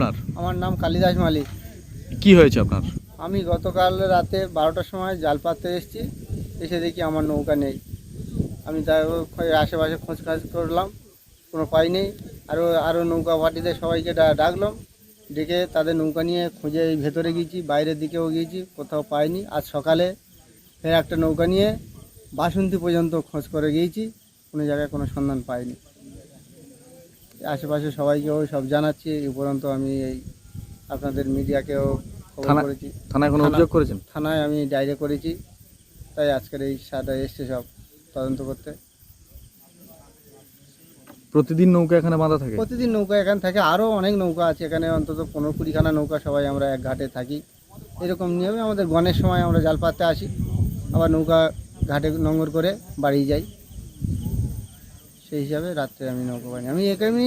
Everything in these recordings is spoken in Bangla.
আপনার? আমার নাম কালিদাস মালিক। কি হয়েছে আপনার? আমি গতকাল রাতে বারোটার সময় জাল পাততে এসেছি। এসে দেখি আমার নৌকা নেই। আমি তার আশেপাশে খোঁজ কাজ করলাম। কোনো পাই নেই। আরও আরও নৌকা পার্টিতে সবাইকে ডাকলাম। ডেকে তাদের নৌকা নিয়ে খুঁজে ভেতরে গিয়েছি বাইরের দিকেও গিয়েছি কোথাও পাইনি। আজ সকালে ফের একটা নৌকা নিয়ে বাসন্তী পর্যন্ত খোঁজ করে গিয়েছি। কোনো জায়গায় কোনো সন্ধান পাইনি। আশেপাশে সবাইকেও সব জানাচ্ছি উপরন্ত আমি এই আপনাদের মিডিয়াকেও খবর করেছি। থানায় কোনো অভিযোগ করেছেন? থানায় আমি ডায়েরি করেছি তাই আজকের এই সাদা এসছে সব তদন্ত করতে। প্রতিদিন নৌকা এখানে বাঁধা থাকে? প্রতিদিন নৌকা এখানে থাকে আরও অনেক নৌকা আছে এখানে অন্তত পনেরো কুড়িখানা নৌকা সবাই আমরা এক ঘাটে থাকি। এরকম নিয়মে আমাদের গণের সময় আমরা জাল পাততে আসি আবার নৌকা ঘাটে নোংর করে বাড়ি যাই। সেই হিসাবে রাত্রে আমি নৌকা পাইনি। আমি এখানে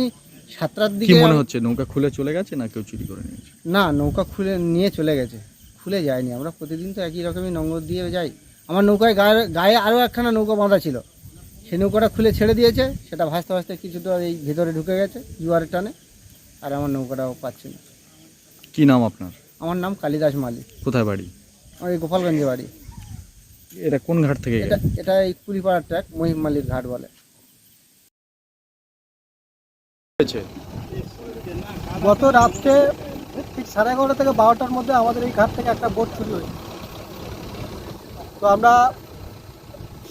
সাতটার কি দিকে মনে হচ্ছে নৌকা খুলে চলে গেছে না কেউ চুরি করে নিয়েছে? না নৌকা খুলে নিয়ে চলে গেছে। খুলে যায়নি। আমরা প্রতিদিন তো একই রকমই নোংর দিয়ে যাই। আমার নৌকায় গায়ে গায়ে আরও একখানা নৌকা বাঁধা ছিল। সেই নৌকাটা খুলে ছেড়ে দিয়েছে। সেটা ভাসতে ভাসতে কিছুটা এই ভিতরে ঢুকে গেছে জুয়ারের টানে। আর আমার নৌকাটাও পাচ্ছি না। কি নাম আপনার? আমার নাম কালিদাস মালিক। কোথায় বাড়ি? আমার এই গোপালগঞ্জে বাড়ি। এটা কোন ঘাট থেকে এটা গেছে? এটা এই কুড়িপাড়ার ট্র্যাক মহিম মালির ঘাট বলে। হয়েছে গত রাত্রে ঠিক সাড়ে এগারোটা থেকে বারোটার মধ্যে আমাদের এই ঘাট থেকে একটা বোট চুরি হয়েছে। তো আমরা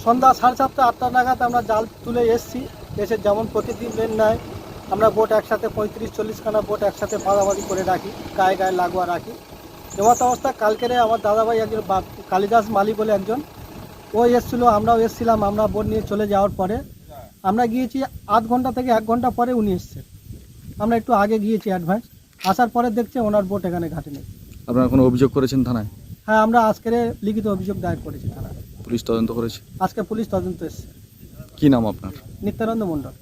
সন্ধ্যা সাড়ে সাতটা, আটটা নাগাদ আমরা জাল তুলে এসেছি। এসে যেমন প্রতিদিন লেন নেয়, আমরা বোট একসাথে পঁয়ত্রিশ, চল্লিশখানা বোট একসাথে বাঁধাবাঁধি করে রাখি, গায়ে গায়ে লাগোয়া রাখি। এমত অবস্থা কালকেরে আমার দাদাভাই একজন কালিদাস মালি বলে একজন, ও এসেছিল, আমরাও এসেছিলাম, আমরা বোট নিয়ে চলে যাওয়ার পরে আমরা গিয়েছি আধ ঘণ্টা থেকে এক ঘণ্টা পরে উনি এসছেন। আমরা একটু আগে গিয়েছি অ্যাডভান্স আসার পরে দেখছে ওনার বোট এখানে ঘাটে নেই। আপনারা কোনো অভিযোগ করেছেন থানায়? হ্যাঁ আমরা আজকের লিখিত অভিযোগ দায়ের করেছি থানায়। পুলিশ তদন্ত করেছে? আজকে পুলিশ তদন্ত এসছে। কি নাম আপনার? নিত্যানন্দ মণ্ডল।